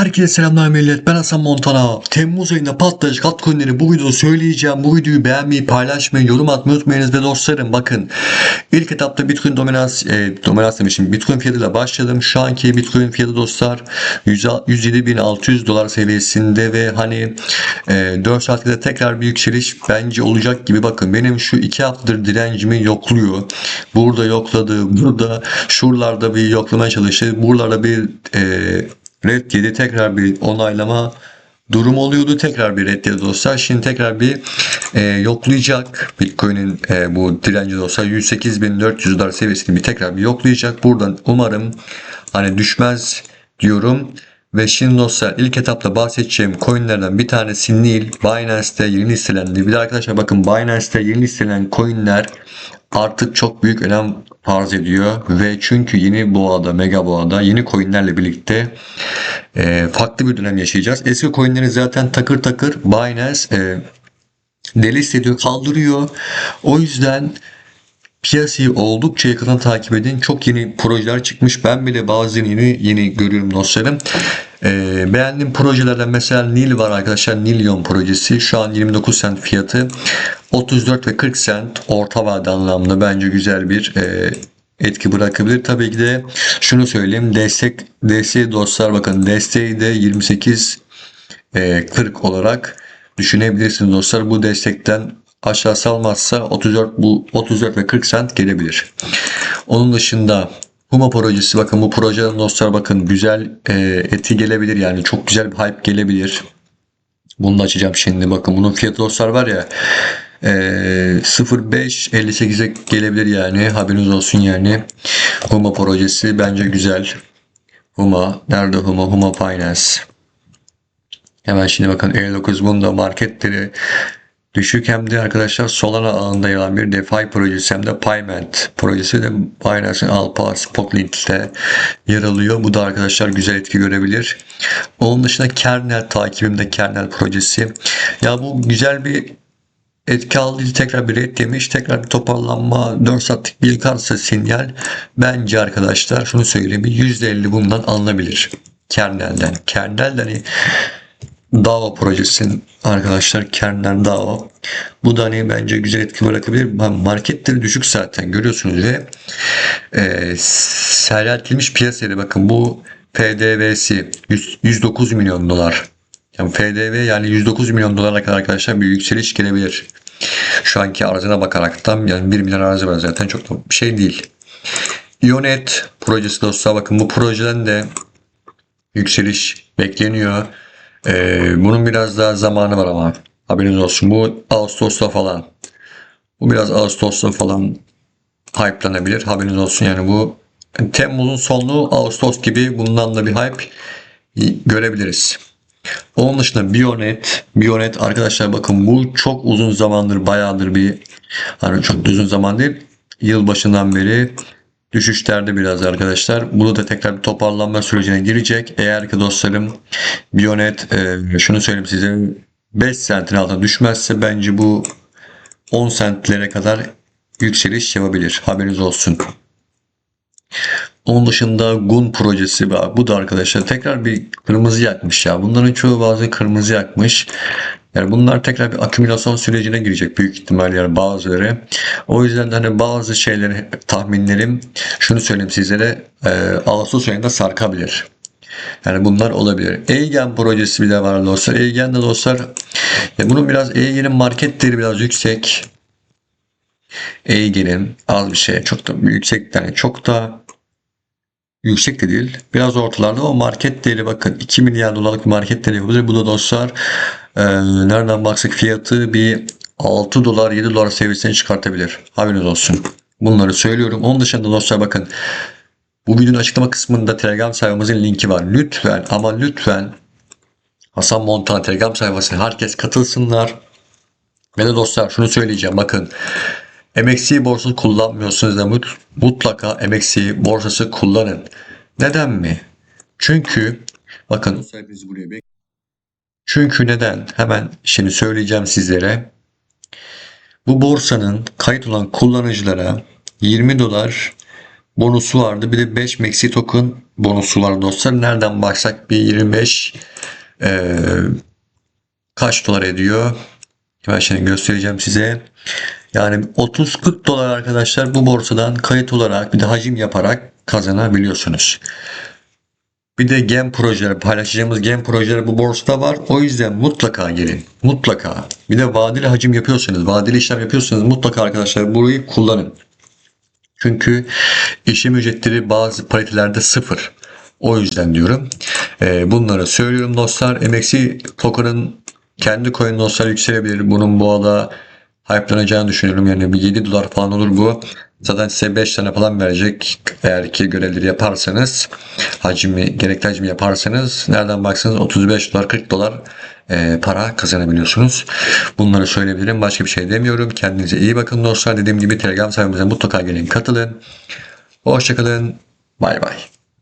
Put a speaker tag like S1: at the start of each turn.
S1: Herkese selamlar millet. Ben Hasan Montana. Temmuz ayında patlayacak altcoin'leri bu videoda söyleyeceğim. Bu videoyu beğenmeyi, paylaşmayı, yorum atmayı unutmayınız ve dostlarım bakın. İlk etapta Bitcoin dominans, e, dominans demişim. Bitcoin fiyatıyla başladım. Şu anki Bitcoin fiyatı dostlar 107.600 dolar seviyesinde ve hani e, 4 saatte tekrar bir yükseliş bence olacak gibi bakın. Benim şu 2 haftadır direncimi yokluyor. Burada yokladı. Burada şuralarda bir yoklamaya çalıştı. Buralarda bir e, red yedi tekrar bir onaylama durum oluyordu. Tekrar bir red dostlar. Şimdi tekrar bir e, yoklayacak Bitcoin'in e, bu direnci dostlar 108.400 dolar seviyesini bir tekrar bir yoklayacak. Buradan umarım hani düşmez diyorum. Ve şimdi dostlar ilk etapta bahsedeceğim coinlerden bir tanesi Nil. Binance'te yeni listelendi. Bir de arkadaşlar bakın Binance'te yeni listelenen coinler artık çok büyük önem farz ediyor ve çünkü yeni boğada, mega boğada yeni coinlerle birlikte e, farklı bir dönem yaşayacağız. Eski coinleri zaten takır takır Binance e, delist ediyor, kaldırıyor. O yüzden piyasayı oldukça yakından takip edin. Çok yeni projeler çıkmış. Ben bile bazı yeni yeni görüyorum dostlarım. Ee, beğendiğim projelerden mesela Nil var arkadaşlar. Nilyon projesi. Şu an 29 cent fiyatı. 34 ve 40 cent orta vade anlamda bence güzel bir e, etki bırakabilir. Tabii ki de şunu söyleyeyim. Destek desteği dostlar bakın desteği de 28 e, 40 olarak düşünebilirsiniz dostlar. Bu destekten aşağı salmazsa 34 bu 34 ve 40 cent gelebilir. Onun dışında Huma projesi bakın bu projeden dostlar bakın güzel e, etki gelebilir yani çok güzel bir hype gelebilir. Bunu da açacağım şimdi bakın bunun fiyatı dostlar var ya e, 0.558'e gelebilir yani haberiniz olsun yani. Huma projesi bence güzel. Huma nerede Huma? Huma Finance. Hemen şimdi bakın 59 bunda marketleri Düşük hem de arkadaşlar Solana ağında yer bir DeFi projesi hem de Payment projesi de Binance'ın Alpha Spotlink'te yer alıyor. Bu da arkadaşlar güzel etki görebilir. Onun dışında Kernel takibimde Kernel projesi. Ya bu güzel bir etki aldı tekrar bir red demiş tekrar bir toparlanma 4 saatlik bir yıkarsa sinyal bence arkadaşlar şunu söyleyeyim %50 bundan alınabilir kernelden kernelden hani DAO projesin arkadaşlar kernel DAO. Bu da hani bence güzel etki bırakabilir. Marketleri düşük zaten görüyorsunuz ve e, seyreltilmiş piyasaya bakın bu FDV'si 109 milyon dolar. Yani FDV yani 109 milyon dolara kadar arkadaşlar bir yükseliş gelebilir. Şu anki arzına bakaraktan yani 1 milyar arzı var zaten çok da bir şey değil. Ionet projesi dostlar bakın bu projeden de yükseliş bekleniyor. Ee, bunun biraz daha zamanı var ama haberiniz olsun. Bu Ağustos'ta falan. Bu biraz Ağustos'ta falan hype'lanabilir. Haberiniz olsun yani bu Temmuz'un sonlu Ağustos gibi bundan da bir hype görebiliriz. Onun dışında Bionet, Bionet arkadaşlar bakın bu çok uzun zamandır bayağıdır bir hani çok uzun zaman değil yıl başından beri düşüşlerde biraz arkadaşlar. Bunu da tekrar bir toparlanma sürecine girecek. Eğer ki dostlarım Bionet e, şunu söyleyeyim size 5 sentin altına düşmezse bence bu 10 sentlere kadar yükseliş yapabilir. Haberiniz olsun. Onun dışında Gun projesi var. Bu da arkadaşlar tekrar bir kırmızı yakmış ya. Bunların çoğu bazı kırmızı yakmış. Yani bunlar tekrar bir akümülasyon sürecine girecek büyük ihtimal yani bazıları. O yüzden de hani bazı şeyleri tahminlerim şunu söyleyeyim sizlere e, Ağustos ayında sarkabilir. Yani bunlar olabilir. Eigen projesi bir de var dostlar. Eigen de dostlar ya bunun biraz Eigen'in market değeri biraz yüksek. Eigen'in az bir şey çok da yüksek yani çok da yüksek de değil. Biraz ortalarda o market değeri bakın 2 milyar dolarlık market değeri yapabilir. Bu da dostlar e, nereden baksak fiyatı bir 6 dolar 7 dolar seviyesine çıkartabilir. Haberiniz olsun. Bunları söylüyorum. Onun dışında dostlar bakın bu videonun açıklama kısmında Telegram sayfamızın linki var. Lütfen ama lütfen Hasan Montana Telegram sayfasına herkes katılsınlar. Ve de dostlar şunu söyleyeceğim bakın. MXC borsası kullanmıyorsunuz da mutlaka MXC borsası kullanın. Neden mi? Çünkü bakın çünkü neden? Hemen şimdi söyleyeceğim sizlere. Bu borsanın kayıt olan kullanıcılara 20 dolar bonusu vardı. Bir de 5 Maxi token bonusu var dostlar. Nereden baksak bir 25 eee, kaç dolar ediyor? Ben şimdi göstereceğim size. Yani 30-40 dolar arkadaşlar bu borsadan kayıt olarak bir de hacim yaparak kazanabiliyorsunuz. Bir de gem projeleri paylaşacağımız gem projeleri bu borsada var. O yüzden mutlaka gelin. Mutlaka. Bir de vadeli hacim yapıyorsanız, vadeli işlem yapıyorsanız mutlaka arkadaşlar burayı kullanın. Çünkü işlem ücretleri bazı paritelerde sıfır. O yüzden diyorum. Ee, bunları söylüyorum dostlar. MXC token'ın kendi coin dostlar yükselebilir. Bunun bu arada hype'lanacağını düşünüyorum. Yani bir 7 dolar falan olur bu. Zaten size 5 tane falan verecek. Eğer ki görevleri yaparsanız hacmi, gerekli hacmi yaparsanız nereden baksanız 35 dolar 40 dolar e, para kazanabiliyorsunuz. Bunları söyleyebilirim. Başka bir şey demiyorum. Kendinize iyi bakın dostlar. Dediğim gibi Telegram sayfamıza mutlaka gelin katılın. Hoşçakalın. Bay bay.